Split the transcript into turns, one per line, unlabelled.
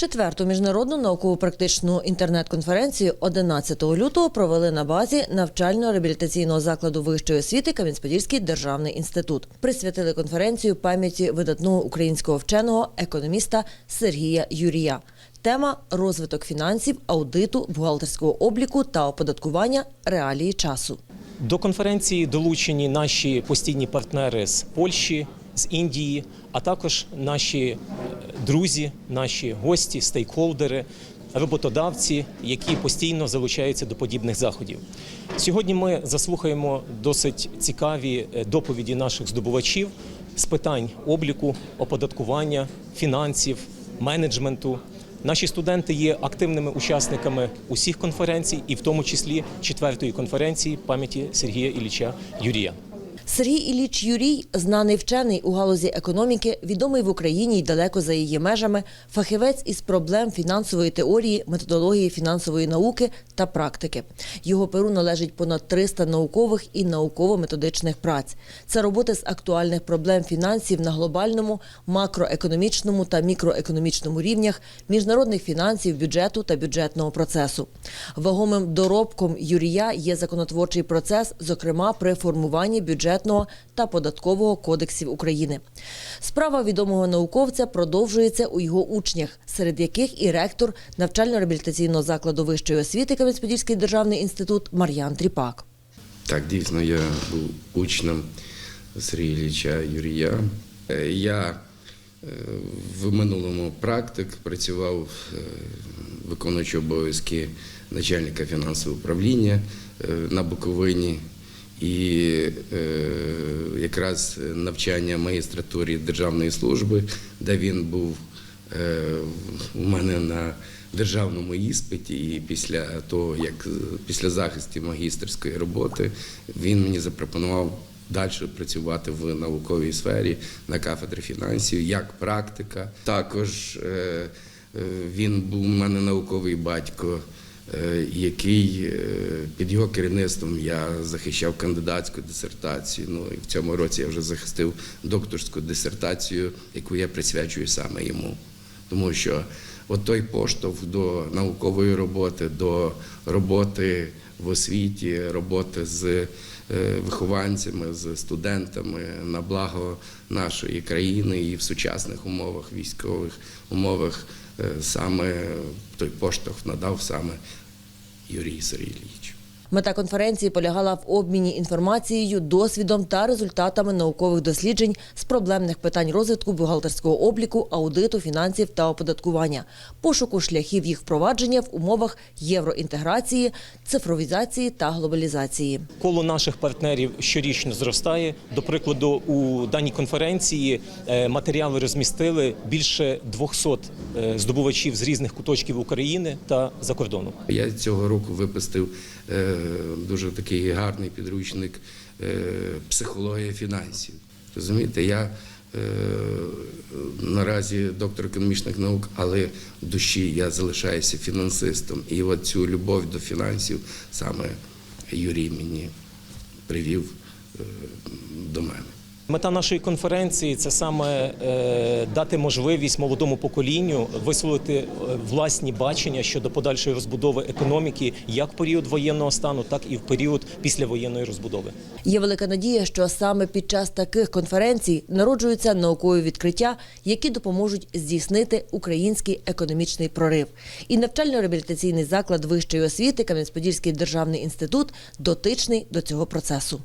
Четверту міжнародну науково-практичну інтернет-конференцію 11 лютого провели на базі навчально-реабілітаційного закладу вищої освіти Кам'янець-Подільський державний інститут. Присвятили конференцію пам'яті видатного українського вченого економіста Сергія Юрія. Тема розвиток фінансів, аудиту, бухгалтерського обліку та оподаткування реалії часу.
До конференції долучені наші постійні партнери з Польщі, з Індії, а також наші е, друзі, наші гості, стейкхолдери, роботодавці, які постійно залучаються до подібних заходів. Сьогодні ми заслухаємо досить цікаві е, доповіді наших здобувачів з питань обліку, оподаткування, фінансів, менеджменту. Наші студенти є активними учасниками усіх конференцій, і в тому числі четвертої конференції пам'яті Сергія Ілліча Юрія.
Сергій Ілліч Юрій знаний вчений у галузі економіки, відомий в Україні й далеко за її межами, фахівець із проблем фінансової теорії, методології фінансової науки та практики. Його перу належить понад 300 наукових і науково-методичних праць. Це роботи з актуальних проблем фінансів на глобальному, макроекономічному та мікроекономічному рівнях, міжнародних фінансів, бюджету та бюджетного процесу. Вагомим доробком Юрія є законотворчий процес, зокрема при формуванні бюджетного та податкового кодексів України. Справа відомого науковця продовжується у його учнях, серед яких і ректор навчально-реабілітаційного закладу вищої освіти Кам'янець-Подільський державний інститут Мар'ян Тріпак.
Так, дійсно, я був учнем Сергія Ілліча Юрія. Е, Я е, в минулому практик працював е, виконуючи обов'язки начальника фінансового управління на Буковині. І е, якраз навчання магістратурі державної служби, де він був е, у мене на державному іспиті, і після того, як після захисту магістерської роботи, він мені запропонував далі працювати в науковій сфері на кафедрі фінансів як практика. Також е, е, він був у мене науковий батько. Е, Який е, під його керівництвом я захищав кандидатську дисертацію. Ну і в цьому році я вже захистив докторську дисертацію, яку я присвячую саме йому. Тому що от той поштовх до наукової роботи, до роботи в освіті, роботи з е, вихованцями, з студентами на благо нашої країни і в сучасних умовах, військових умовах, саме той поштовх надав саме Юрій Сергійович.
Мета конференції полягала в обміні інформацією, досвідом та результатами наукових досліджень з проблемних питань розвитку бухгалтерського обліку, аудиту, фінансів та оподаткування, пошуку шляхів їх впровадження в умовах євроінтеграції, цифровізації та глобалізації.
Коло наших партнерів щорічно зростає. До прикладу, у даній конференції е, матеріали розмістили більше 200 е, здобувачів з різних куточків України та за кордону.
Я цього року випустив е, дуже такий гарний підручник е, психологія фінансів. Розумієте, я е, наразі доктор економічних наук, але в душі я залишаюся фінансистом. І от цю любов до фінансів саме Юрій мені привів е, до мене.
Мета нашої конференції це саме е, дати можливість молодому поколінню висловити е, власні бачення щодо подальшої розбудови економіки як в період воєнного стану, так і в період післявоєнної розбудови.
Є велика надія, що саме під час таких конференцій народжуються наукові відкриття, які допоможуть здійснити український економічний прорив. І навчально-реабілітаційний заклад вищої освіти Кам'янець-Подільський державний інститут дотичний до цього процесу.